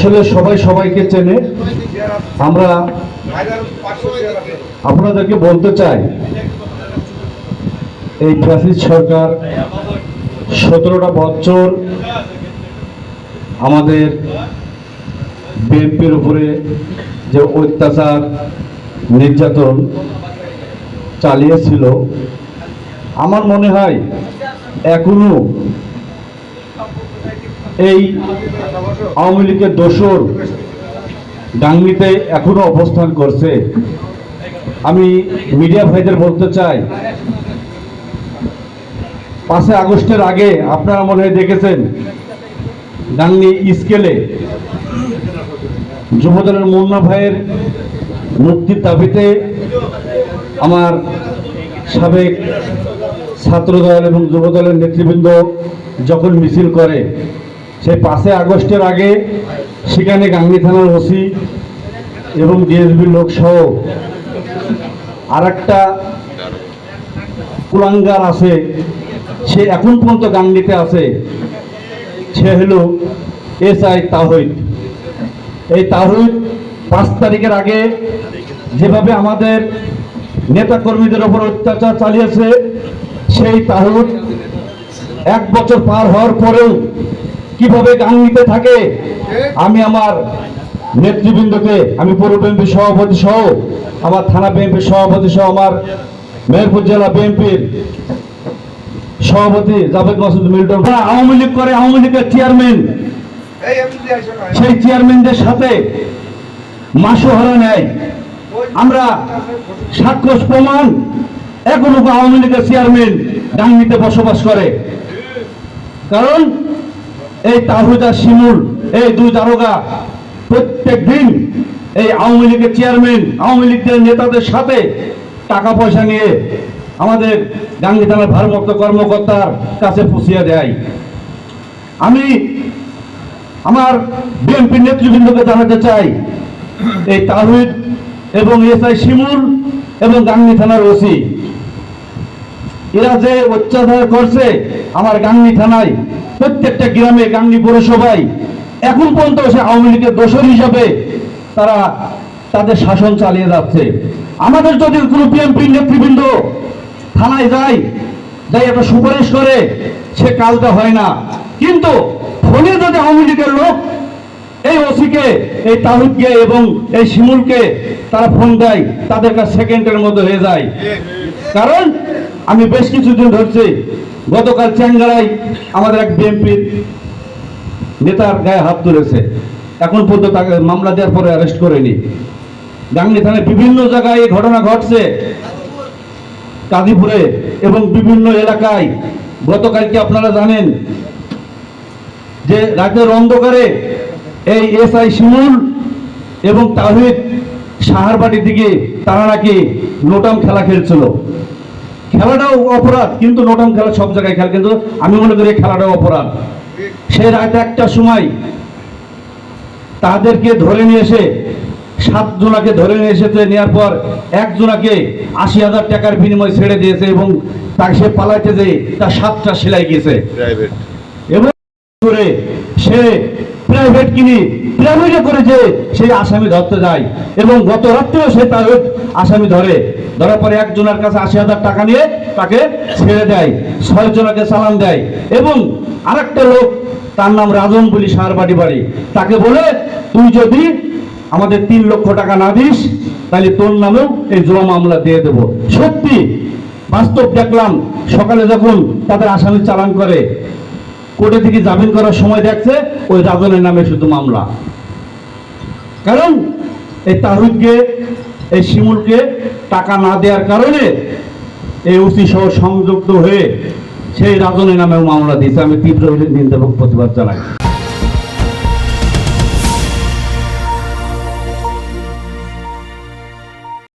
আসলে সবাই সবাইকে চেনে। আমরা আপনাদেরকে বলতে চাই, এই ফ্যাসিস্ট সরকার সতেরোটা বছর আমাদের বিএনপির উপরে যে অত্যাচার, নির্যাতন চালিয়েছিল। আমার মনে হয় এখনও এই আওয়ামী লীগের দোসর ডাঙ্গিতে এখনও অবস্থান করছে। আমি মিডিয়া ভাইদের বলতে চাই, পাঁচই আগস্টের আগে আপনারা মনে হয় দেখেছেন, ডাঙ্গি স্কেলে যুবদলের মুন্না ভাইয়ের মুক্তির দাবিতে আমার সাবেক ছাত্রদল এবং যুবদলের নেতৃবৃন্দ যখন মিছিল করে সেই পাঁচই আগস্টের আগে সেখানে গাঙ্গি থানার ওসি এবং ডিএসবির লোক সহ আর একটা কুলাঙ্গার আছে, সে এখন পর্যন্ত গাঙ্গিতে আছে। সে হলো এস আই তাহিদ। এই তাহিদ পাঁচ তারিখের আগে যেভাবে আমাদের নেতা কর্মীদের ওপর অত্যাচার চালিয়েছে, সেই তাহিদ এক বছর পার হওয়ার পরেও কীভাবে গাঙ্গিতে থাকে? আমি আমার নেতৃবৃন্দকে আমি পৌর বিএনপি সভাপতি সহ আমার থানা বিএনপি সভাপতি সহ আমার মেহেরপুর জেলা বিএনপির সভাপতি জাভেদ মাসুদ মিল্টন। আওয়ামী লীগ করে আওয়ামী লীগের চেয়ারম্যান সেই চেয়ারম্যানদের সাথে মাসোহারা নেয়। আমরা সাক্ষ্য প্রমাণ এখনও আওয়ামী লীগের চেয়ারম্যান ডাঙ্গিতে বসবাস করে। কারণ এই তাহুদা শিমুল, এই দুই দারোগা, প্রত্যেক দিন এই আওয়ামী লীগের চেয়ারম্যান আওয়ামী লীগের নেতাদের সাথে টাকা পয়সা নিয়ে আমাদের গাঙ্গি থানার ভারপ্রাপ্ত কর্মকর্তার কাছে পুষিয়ে দেয়। আমি আমার বিএনপি নেতৃবৃন্দকে জানাতে চাই, এই তাহিদ এবং এসআই শিমুল এবং গাঙ্গি থানার ওসি, এরা যে অত্যাচার করছে আমার গাঙ্গি থানায় প্রত্যেকটা গ্রামে গাঙ্গি পৌরসভায় এখন পর্যন্ত সে আওয়ামী লীগের দোষর হিসাবে তারা তাদের শাসন চালিয়ে যাচ্ছে। আমাদের যদি কোনো বিএনপি নেতৃবৃন্দ থানায় যায়, যাই একটা সুপারিশ করে, সে কালটা হয় না। কিন্তু ফোনে যদি আওয়ামী লীগের লোক এই ওসিকে এই তাহুদকে এবং এই শিমুলকে তারা ফোন দেয়, তাদের কাছে সেকেন্ডের মধ্যে হয়ে যায়। কারণ আমি বেশ কিছুদিন ধরছি, গতকাল চ্যাঙ্গারাই আমাদের এক বিএনপির নেতার গায়ে হাত তুলেছে। এখন পর্যন্ত তাকে মামলা দেওয়ার পরে অ্যারেস্ট করেনি। গাঙ্গি থানায় বিভিন্ন জায়গায় এই ঘটনা ঘটছে। কাদিপুরে এবং বিভিন্ন এলাকায়। গতকালকে আপনারা জানেন যে রাতের অন্ধকারে এই এসআই শিমুল এবং তাহিদ সাহারবাটির দিকে তারা নাকি নোটাম খেলা খেলছিল। খেলাটাও অপরাধ কিন্তু নোটাম খেলা সব জায়গায় খেলা কিন্তু আমি মনে করি খেলাটাও অপরাধ। সেই রাত একটার সময় তাদেরকে ধরে নিয়ে এসে সাতজনাকে ধরে নিয়ে এসেছে নেওয়ার পর একজনাকে আশি হাজার টাকার বিনিময়ে ছেড়ে দিয়েছে এবং তাকে সে পালাইতে যে তার সাতটা সেলাই গিয়েছে। এবং সে প্রাইভেট কিনি প্রাইভেটে করে যে সেই আসামি ধরতে যায়। এবং গত রাত্রেও সে তার আসামি ধরে। ধরার পরে একজনের কাছে আশি হাজার টাকা নিয়ে তাকে ছেড়ে দেয় ছয় জনকে সালাম দেয়। এবং আরেকটা লোক, তার নাম রাজন বলি সারবাড়ি বাড়ি, তাকে বলে, তুই যদি আমাদের তিন লক্ষ টাকা না দিস, তাহলে তোর নামেও এই জমা মামলা দিয়ে দেবো। সত্যি, বাস্তব দেখলাম, সকালে যখন তাদের আসামি চালান করে কোর্টে থেকে জামিন করার সময় দেখছে ওই রাজনের নামে শুধু মামলা। কারণ এই তাহিদকে এই শিমুলকে টাকা না দেওয়ার কারণে এই ওসি সহ সংযুক্ত হয়ে সেই রাজনের নামে মামলা দিয়েছে। আমি তীব্র নিন্দা প্রতিবাদ জানাই।